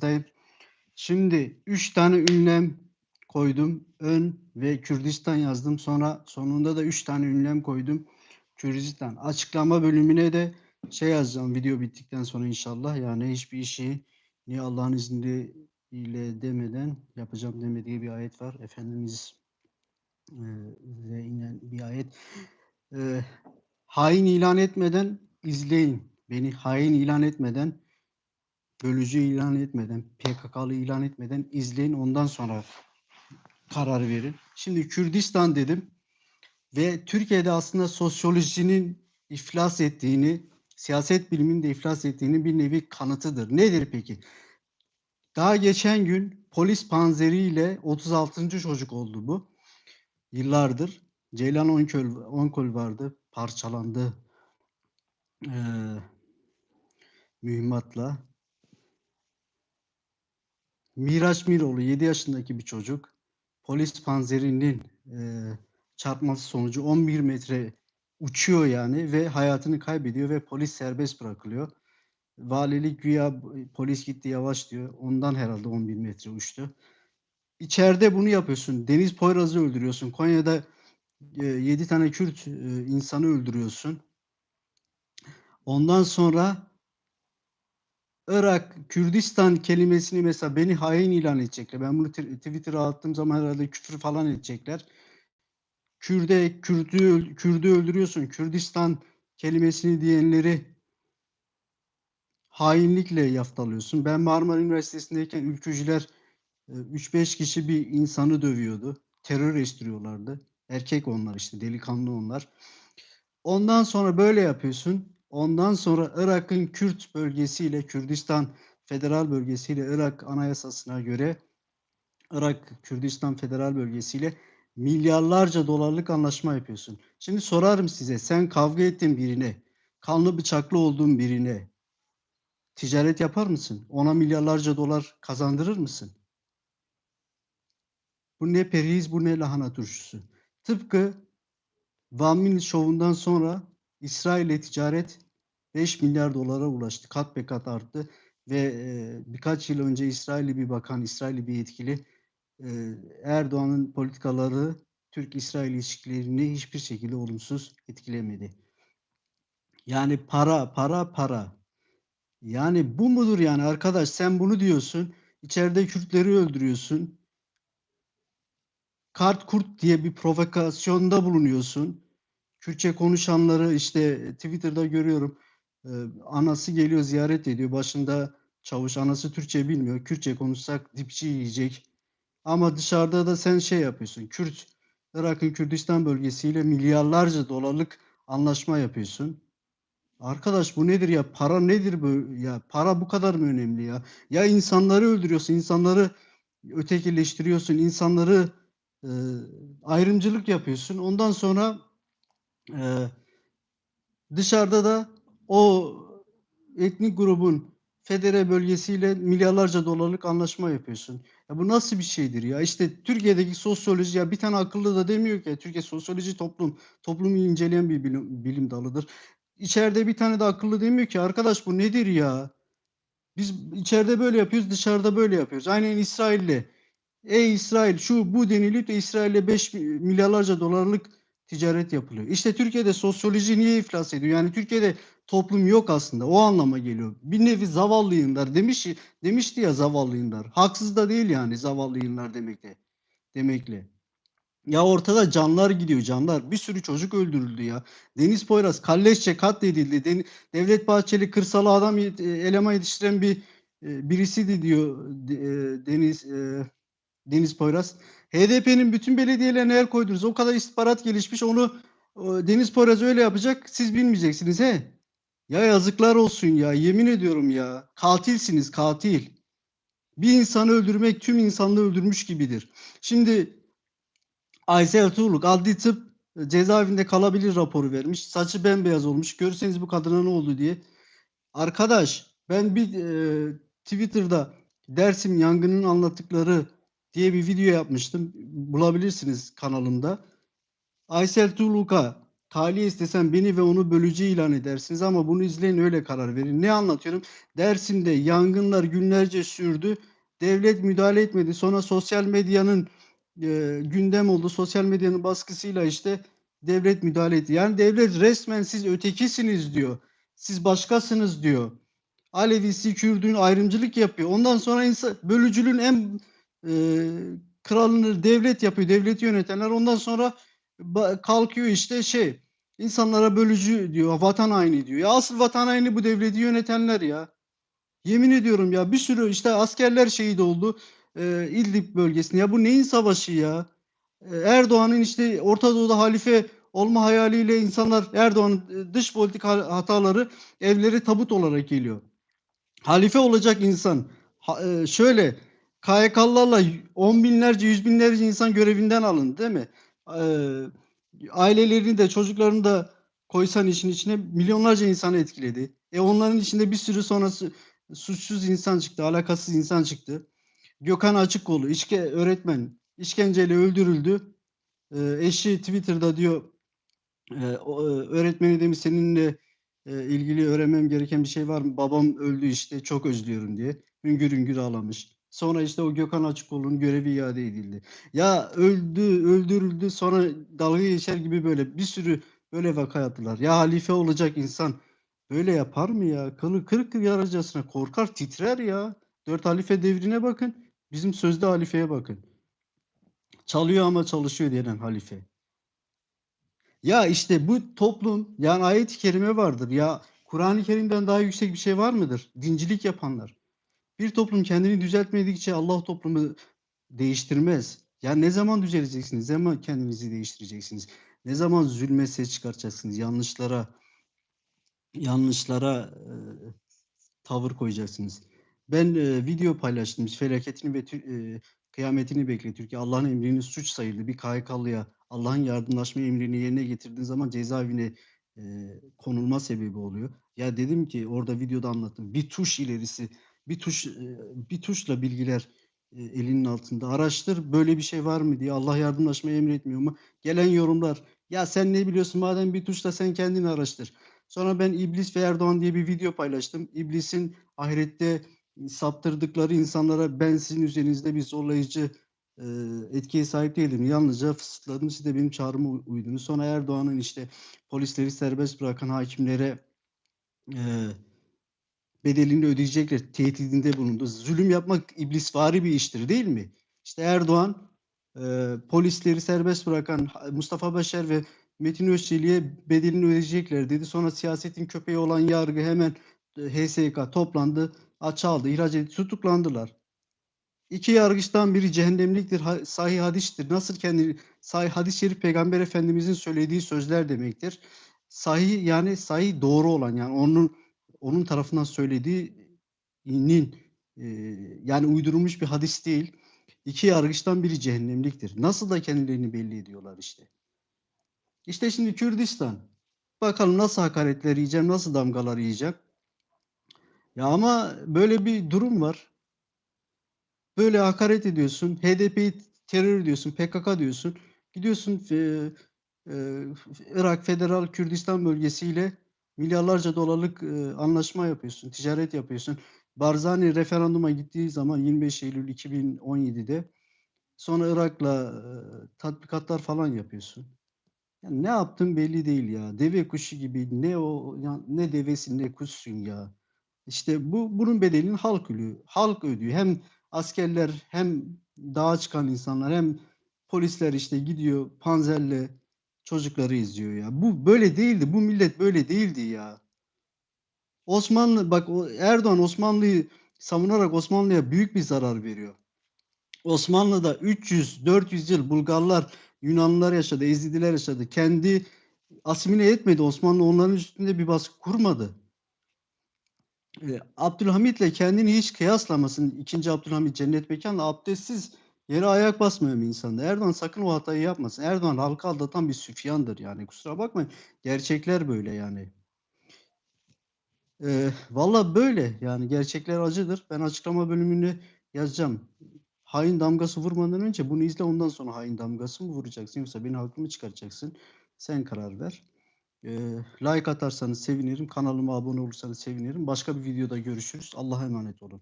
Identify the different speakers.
Speaker 1: Dayım. Şimdi üç tane ünlem koydum. Ön ve Kürdistan yazdım. Sonra sonunda da üç tane ünlem koydum. Kürdistan. Açıklama bölümüne de şey yazacağım video bittikten sonra inşallah. Yani hiçbir işi ni Allah'ın izniyle demeden yapacağım demediği bir ayet var. Efendimiz e, inen bir ayet. E, hain ilan etmeden izleyin. Beni hain ilan etmeden bölücü ilan etmeden, PKK'lı ilan etmeden izleyin ondan sonra karar verin. Şimdi Kürdistan dedim ve Türkiye'de aslında sosyolojinin iflas ettiğini, siyaset biliminin de iflas ettiğini bir nevi kanıtıdır. Nedir peki? Daha geçen gün polis panzeriyle 36. çocuk oldu bu. Yıllardır. Ceylan Onköl, Onkol vardı. Parçalandı. Ee, mühimmatla. Miraç Miroğlu 7 yaşındaki bir çocuk. Polis panzerinin e, çarpması sonucu 11 metre uçuyor yani ve hayatını kaybediyor ve polis serbest bırakılıyor. Valilik güya polis gitti yavaş diyor. Ondan herhalde 11 metre uçtu. İçeride bunu yapıyorsun. Deniz Poyraz'ı öldürüyorsun. Konya'da e, 7 tane Kürt e, insanı öldürüyorsun. Ondan sonra Irak, Kürdistan kelimesini mesela beni hain ilan edecekler. Ben bunu Twitter'a attığım zaman herhalde küfür falan edecekler. Kürde, Kürdü, Kürdü öldürüyorsun. Kürdistan kelimesini diyenleri hainlikle yaftalıyorsun. Ben Marmara Üniversitesi'ndeyken ülkücüler 3-5 kişi bir insanı dövüyordu. Terör estiriyorlardı. Erkek onlar işte, delikanlı onlar. Ondan sonra böyle yapıyorsun. Ondan sonra Irak'ın Kürt bölgesiyle Kürdistan Federal Bölgesiyle Irak Anayasasına göre Irak Kürdistan Federal Bölgesiyle milyarlarca dolarlık anlaşma yapıyorsun. Şimdi sorarım size sen kavga ettin birine, kanlı bıçaklı olduğun birine ticaret yapar mısın? Ona milyarlarca dolar kazandırır mısın? Bu ne periz bu ne lahana turşusu. Tıpkı Van Min şovundan sonra İsrail'le ticaret 5 milyar dolara ulaştı. Kat be kat arttı ve e, birkaç yıl önce İsrailli bir bakan, İsrailli bir yetkili e, Erdoğan'ın politikaları Türk-İsrail ilişkilerini hiçbir şekilde olumsuz etkilemedi. Yani para, para, para. Yani bu mudur yani arkadaş sen bunu diyorsun. İçeride Kürtleri öldürüyorsun. Kart kurt diye bir provokasyonda bulunuyorsun. Kürtçe konuşanları işte Twitter'da görüyorum. Anası geliyor ziyaret ediyor. Başında çavuş anası Türkçe bilmiyor. Kürtçe konuşsak dipçi yiyecek. Ama dışarıda da sen şey yapıyorsun. Kürt, Irak'ın Kürdistan bölgesiyle milyarlarca dolarlık anlaşma yapıyorsun. Arkadaş bu nedir ya? Para nedir bu? Ya para bu kadar mı önemli ya? Ya insanları öldürüyorsun, insanları ötekileştiriyorsun, insanları e, ayrımcılık yapıyorsun. Ondan sonra e, dışarıda da o etnik grubun federe bölgesiyle milyarlarca dolarlık anlaşma yapıyorsun. Ya bu nasıl bir şeydir ya? İşte Türkiye'deki sosyoloji ya bir tane akıllı da demiyor ki Türkiye sosyoloji toplum toplumu inceleyen bir bilim, bilim dalıdır. İçeride bir tane de akıllı demiyor ki arkadaş bu nedir ya? Biz içeride böyle yapıyoruz, dışarıda böyle yapıyoruz. Aynen İsrail'le. Ey İsrail şu bu denilip de İsrail'le 5 milyarlarca dolarlık ticaret yapılıyor. İşte Türkiye'de sosyoloji niye iflas ediyor? Yani Türkiye'de toplum yok aslında. O anlama geliyor. Bir nevi zavallı yığınlar demiş demişti ya zavallı yığınlar. Haksız da değil yani zavallı yığınlar demekle. Demekle. Ya ortada canlar gidiyor canlar. Bir sürü çocuk öldürüldü ya. Deniz Poyraz kalleşçe katledildi. Devlet Bahçeli kırsala adam eleman yetiştiren bir e, birisiydi diyor e, Deniz e, Deniz Poyraz. HDP'nin bütün belediyelerine el koydunuz. O kadar istihbarat gelişmiş. Onu Deniz Poyraz öyle yapacak. Siz bilmeyeceksiniz he. Ya yazıklar olsun ya. Yemin ediyorum ya. Katilsiniz katil. Bir insanı öldürmek tüm insanlığı öldürmüş gibidir. Şimdi Aysel Tuğluk adli tıp cezaevinde kalabilir raporu vermiş. Saçı bembeyaz olmuş. Görseniz bu kadına ne oldu diye. Arkadaş ben bir e, Twitter'da Dersim yangının anlattıkları diye bir video yapmıştım. Bulabilirsiniz kanalımda. Aysel Tuğluk'a tahliye istesem beni ve onu bölücü ilan edersiniz ama bunu izleyin öyle karar verin. Ne anlatıyorum? Dersim'de yangınlar günlerce sürdü. Devlet müdahale etmedi. Sonra sosyal medyanın e, gündem oldu. Sosyal medyanın baskısıyla işte devlet müdahale etti. Yani devlet resmen siz ötekisiniz diyor. Siz başkasınız diyor. Alevisi, Kürdün ayrımcılık yapıyor. Ondan sonra insan, bölücülüğün en e, kralını devlet yapıyor. Devleti yönetenler. Ondan sonra kalkıyor işte şey insanlara bölücü diyor. Vatan haini diyor. Ya asıl vatan haini bu devleti yönetenler ya. Yemin ediyorum ya bir sürü işte askerler şehit oldu. E, İdlib bölgesinde. Ya bu neyin savaşı ya? E, Erdoğan'ın işte Orta Doğu'da halife olma hayaliyle insanlar Erdoğan'ın dış politik ha- hataları evleri tabut olarak geliyor. Halife olacak insan ha- e, şöyle KYK'lılarla on binlerce yüz binlerce insan görevinden alındı değil mi? E, ailelerini de çocuklarını da koysan işin içine milyonlarca insanı etkiledi. E onların içinde bir sürü sonrası suçsuz insan çıktı, alakasız insan çıktı. Gökhan Açıkkolu, işke öğretmen, işkenceyle öldürüldü. E, eşi Twitter'da diyor e, o, e, öğretmeni demiş seninle e, ilgili öğrenmem gereken bir şey var mı? Babam öldü işte çok özlüyorum diye. Hüngür hüngür ağlamış. Sonra işte o Gökhan Açıkoğlu'nun görevi iade edildi. Ya öldü, öldürüldü sonra dalga geçer gibi böyle bir sürü böyle vaka yaptılar. Ya halife olacak insan böyle yapar mı ya? Kılı kırık yaracasına korkar titrer ya. Dört halife devrine bakın. Bizim sözde halifeye bakın. Çalıyor ama çalışıyor denen halife. Ya işte bu toplum yani ayet-i kerime vardır. Ya Kur'an-ı Kerim'den daha yüksek bir şey var mıdır? Dincilik yapanlar. Bir toplum kendini düzeltmedikçe Allah toplumu değiştirmez. Ya ne zaman düzeleceksiniz? Ne zaman kendinizi değiştireceksiniz? Ne zaman zulme ses çıkartacaksınız? Yanlışlara yanlışlara e, tavır koyacaksınız. Ben e, video paylaştım. Felaketini ve e, kıyametini bekle. Türkiye Allah'ın emrini suç sayıldı. Bir KHK'lıya Allah'ın yardımlaşma emrini yerine getirdiğin zaman cezaevine e, konulma sebebi oluyor. Ya dedim ki orada videoda anlattım. Bir tuş ilerisi, bir tuş e, bir tuşla bilgiler e, elinin altında. Araştır böyle bir şey var mı diye. Allah yardımlaşmayı emretmiyor mu? Gelen yorumlar. Ya sen ne biliyorsun madem bir tuşla sen kendini araştır. Sonra ben İblis ve Erdoğan diye bir video paylaştım. İblisin ahirette saptırdıkları insanlara ben sizin üzerinizde bir zorlayıcı e, etkiye sahip değilim. Yalnızca fısıldadım siz de benim çağrıma uy- uydunuz. Sonra Erdoğan'ın işte polisleri serbest bırakan hakimlere e, bedelini ödeyecekler tehdidinde bulundu. Zulüm yapmak iblisvari bir iştir değil mi? İşte Erdoğan e, polisleri serbest bırakan Mustafa Başar ve Metin Özçelik'e bedelini ödeyecekler dedi. Sonra siyasetin köpeği olan yargı hemen e, HSK toplandı, açı aldı, ihraç edildi, tutuklandılar. İki yargıçtan biri cehennemliktir, sahih hadistir. Nasıl kendi sahih hadis-i peygamber efendimizin söylediği sözler demektir. Sahih yani sahih doğru olan yani onun onun tarafından söylediğinin e, yani uydurulmuş bir hadis değil. İki yargıçtan biri cehennemliktir. Nasıl da kendilerini belli ediyorlar işte. İşte şimdi Kürdistan. Bakalım nasıl hakaretler yiyeceğim, nasıl damgalar yiyeceğim. Ya ama böyle bir durum var. Böyle hakaret ediyorsun. HDP'yi terör diyorsun. PKK diyorsun. Gidiyorsun e, e, Irak Federal Kürdistan bölgesiyle milyarlarca dolarlık e, anlaşma yapıyorsun. Ticaret yapıyorsun. Barzani referanduma gittiği zaman 25 Eylül 2017'de sonra Irak'la e, tatbikatlar falan yapıyorsun. Ya ne yaptın belli değil ya. Deve kuşu gibi ne o ya ne devesin ne kuşsun ya. İşte bu bunun bedelini halk ödüyor. Halk ödüyor. Hem askerler hem dağa çıkan insanlar hem polisler işte gidiyor panzerle çocukları izliyor ya. Bu böyle değildi. Bu millet böyle değildi ya. Osmanlı bak Erdoğan Osmanlı'yı savunarak Osmanlı'ya büyük bir zarar veriyor. Osmanlı'da 300-400 yıl Bulgarlar, Yunanlılar yaşadı, Ezidiler yaşadı. Kendi asimile etmedi. Osmanlı onların üstünde bir baskı kurmadı. E, Abdülhamit'le kendini hiç kıyaslamasın. İkinci Abdülhamit cennet mekanla abdestsiz yere ayak basmıyor mu insanda? Erdoğan sakın o hatayı yapmasın. Erdoğan halkı aldatan bir süfyandır yani. Kusura bakmayın. Gerçekler böyle yani. E, Valla böyle yani gerçekler acıdır. Ben açıklama bölümünü yazacağım. Hain damgası vurmadan önce bunu izle ondan sonra hain damgası mı vuracaksın yoksa beni haklı mı çıkaracaksın? Sen karar ver. Eee, like atarsanız sevinirim. Kanalıma abone olursanız sevinirim. Başka bir videoda görüşürüz. Allah'a emanet olun.